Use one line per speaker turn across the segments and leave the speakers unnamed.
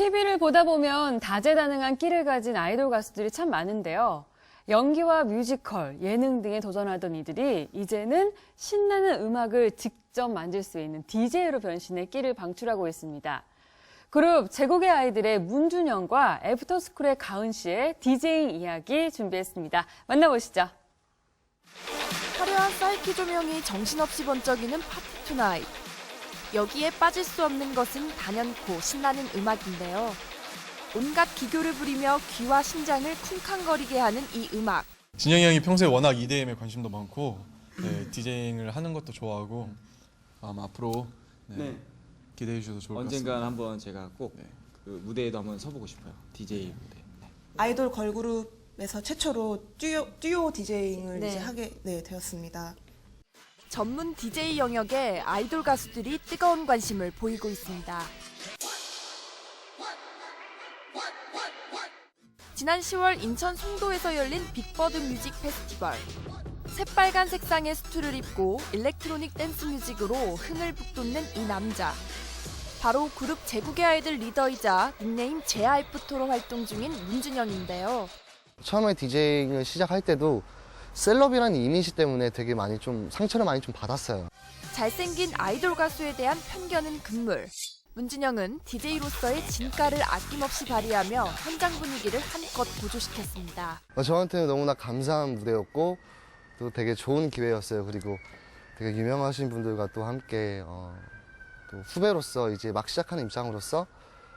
TV를 보다 보면 다재다능한 끼를 가진 아이돌 가수들이 참 많은데요. 연기와 뮤지컬, 예능 등에 도전하던 이들이 이제는 신나는 음악을 직접 만들 수 있는 DJ로 변신해 끼를 방출하고 있습니다. 그룹 제국의 아이들의 문준영과 애프터스쿨의 가은 씨의 디제잉 이야기 준비했습니다. 만나보시죠.
화려한 사이키 조명이 정신없이 번쩍이는 파티 투나잇. 여기에 빠질 수 없는 것은 단연코 신나는 음악인데요. 온갖 기교를 부리며 귀와 심장을 쿵쾅거리게 하는 이 음악.
진영이 형이 평소에 워낙 EDM에 관심도 많고 네, 디제잉을 하는 것도 좋아하고 아마 앞으로 네,
네.
기대해 주셔도 좋을 것
언젠간
같습니다.
한번 제가 꼭
네.
그 무대에도 한번 서보고 싶어요. DJ 무대. 네.
아이돌 걸그룹에서 최초로 듀오, 듀오 디제잉을
네.
이제 하게 네, 되었습니다.
전문 DJ 영역에 아이돌 가수들이 뜨거운 관심을 보이고 있습니다. 지난 10월 인천 송도에서 열린 빅버드 뮤직 페스티벌. 새빨간 색상의 수트를 입고 일렉트로닉 댄스 뮤직으로 흥을 북돋는 이 남자. 바로 그룹 제국의 아이들 리더이자 닉네임 제아이프토로 활동 중인 문준영인데요.
처음에 디제잉을 시작할 때도 셀럽이라는 이미지 때문에 되게 많이 좀 상처를 많이 좀 받았어요.
잘생긴 아이돌 가수에 대한 편견은 금물. 문준영은 DJ로서의 진가를 아낌없이 발휘하며 현장 분위기를 한껏 고조시켰습니다.
어, 저한테는 너무나 감사한 무대였고 또 되게 좋은 기회였어요. 그리고 되게 유명하신 분들과 또 함께 어, 또 후배로서 이제 막 시작하는 입장으로서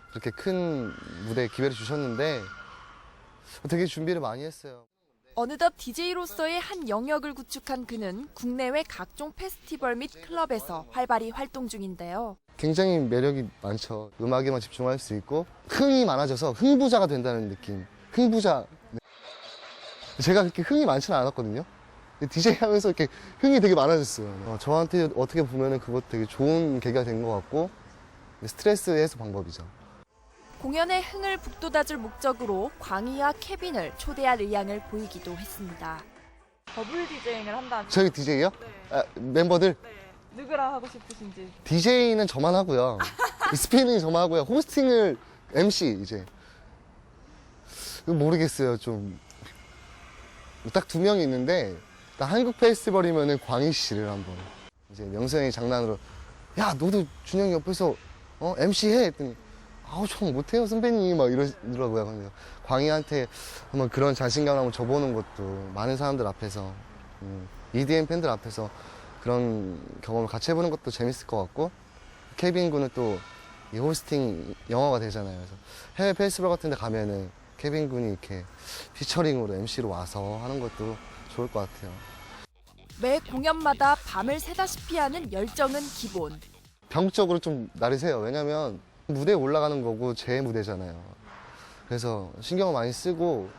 그렇게 큰 무대 기회를 주셨는데 되게 준비를 많이 했어요.
어느덧 DJ로서의 한 영역을 구축한 그는 국내외 각종 페스티벌 및 클럽에서 활발히 활동 중인데요.
굉장히 매력이 많죠. 음악에만 집중할 수 있고 흥이 많아져서 흥부자가 된다는 느낌. 흥부자. 네. 제가 그렇게 흥이 많지는 않았거든요. DJ 하면서 이렇게 흥이 되게 많아졌어요. 어, 저한테 어떻게 보면 그것 되게 좋은 계기가 된 것 같고 스트레스 해소 방법이죠.
공연의 흥을 북돋아줄 목적으로 광희와 케빈을 초대할 의향을 보이기도 했습니다.
더블 디제잉을 한다면
저희 DJ요? 아, 멤버들
누구랑 하고 싶으신지
DJ는 저만 하고요. 스피닝 저만 하고요. 호스팅을 MC 이제 모르겠어요. 좀 딱 두 명이 있는데 딱 한국 페스티벌이면은 광희 씨를 한번 이제 명수 형이 장난으로 야 너도 준영이 옆에서 어 MC 해 했더니 아우 저 못해요 선배님 막 이러더라고요. 근데 광희한테 한번 그런 자신감을 한번 줘보는 것도 많은 사람들 앞에서 음, EDM 팬들 앞에서 그런 경험을 같이 해보는 것도 재밌을 것 같고 케빈 군은 또 이 호스팅 영화가 되잖아요. 그래서 해외 페스티벌 같은 데 가면은 케빈 군이 이렇게 피처링으로 MC로 와서 하는 것도 좋을 것 같아요.
매 공연마다 밤을 새다시피 하는 열정은 기본.
병적으로 좀 나르세요. 왜냐면 무대에 올라가는 거고 제 무대잖아요. 그래서 신경을 많이 쓰고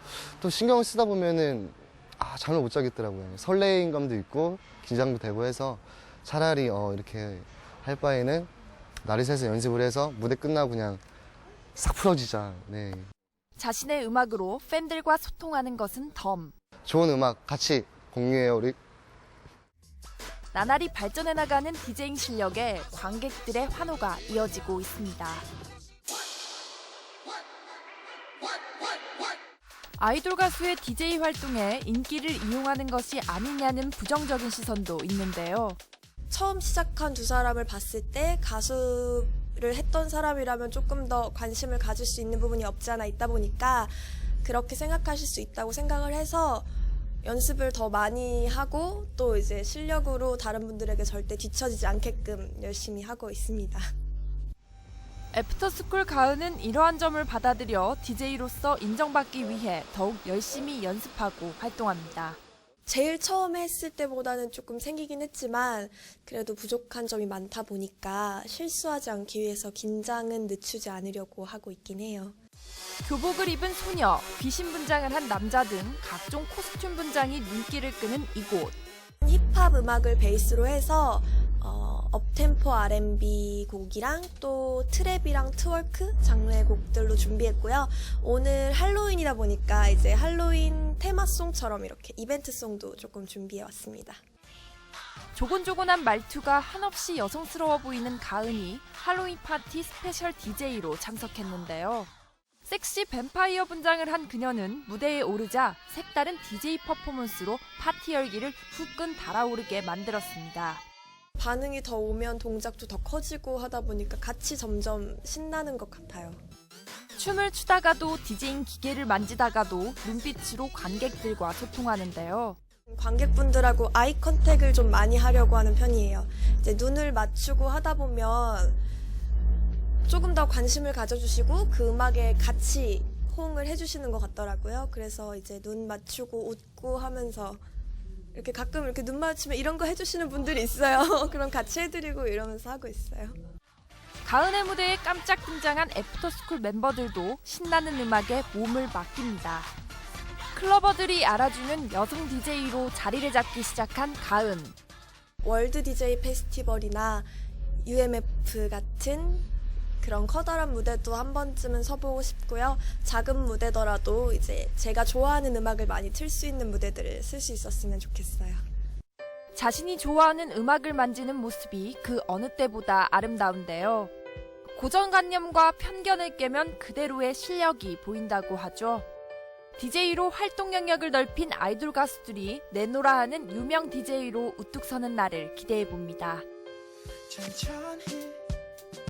또 신경을 쓰다 보면은 아 잠을 못 자겠더라고요. 설레임 감도 있고 긴장도 되고 해서 차라리 어 이렇게 할 바에는 나리새서 연습을 해서 무대 끝나고 그냥 싹 풀어지자. 네.
자신의 음악으로 팬들과 소통하는 것은 덤.
좋은 음악 같이 공유해요 우리.
나날이 발전해 나가는 디제잉 실력에 관객들의 환호가 이어지고 있습니다. 아이돌 가수의 DJ 활동에 인기를 이용하는 것이 아니냐는 부정적인 시선도 있는데요.
처음 시작한 두 사람을 봤을 때 가수를 했던 사람이라면 조금 더 관심을 가질 수 있는 부분이 없지 않아 있다 보니까 그렇게 생각하실 수 있다고 생각을 해서 연습을 더 많이 하고 또 이제 실력으로 다른 분들에게 절대 뒤처지지 않게끔 열심히 하고 있습니다.
애프터스쿨 가은은 이러한 점을 받아들여 DJ로서 인정받기 위해 더욱 열심히 연습하고 활동합니다.
제일 처음에 했을 때보다는 조금 생기긴 했지만 그래도 부족한 점이 많다 보니까 실수하지 않기 위해서 긴장은 늦추지 않으려고 하고 있긴 해요.
교복을 입은 소녀, 귀신 분장을 한 남자 등 각종 코스튬 분장이 눈길을 끄는 이곳.
힙합 음악을 베이스로 해서 어, 업템포 R&B 곡이랑 또 트랩이랑 트월크 장르의 곡들로 준비했고요. 오늘 할로윈이다 보니까 이제 할로윈 테마송처럼 이렇게 이벤트송도 조금 준비해 왔습니다.
조곤조곤한 말투가 한없이 여성스러워 보이는 가은이 할로윈 파티 스페셜 DJ로 참석했는데요. 섹시 뱀파이어 분장을 한 그녀는 무대에 오르자 색다른 DJ 퍼포먼스로 파티 열기를 후끈 달아오르게 만들었습니다.
반응이 더 오면 동작도 더 커지고 하다 보니까 같이 점점 신나는 것 같아요.
춤을 추다가도 디제잉 기계를 만지다가도 눈빛으로 관객들과 소통하는데요.
관객분들하고 아이 컨택을 좀 많이 하려고 하는 편이에요. 이제 눈을 맞추고 하다 보면 조금 더 관심을 가져주시고 그 음악에 같이 호응을 해주시는 것 같더라고요. 그래서 이제 눈 맞추고 웃고 하면서 이렇게 가끔 이렇게 눈 마주치면 이런 거 해주시는 분들이 있어요. 그럼 같이 해드리고 이러면서 하고 있어요.
가은의 무대에 깜짝 등장한 애프터스쿨 멤버들도 신나는 음악에 몸을 맡깁니다. 클러버들이 알아주는 여성 DJ로 자리를 잡기 시작한 가은.
월드 DJ 페스티벌이나 UMF 같은 그런 커다란 무대도 한 번쯤은 서보고 싶고요. 작은 무대더라도 이제 제가 좋아하는 음악을 많이 틀 수 있는 무대들을 쓸 수 있었으면 좋겠어요.
자신이 좋아하는 음악을 만지는 모습이 그 어느 때보다 아름다운데요. 고정관념과 편견을 깨면 그대로의 실력이 보인다고 하죠. DJ로 활동 영역을 넓힌 아이돌 가수들이 내노라 하는 유명 DJ로 우뚝 서는 날을 기대해 봅니다.
천천히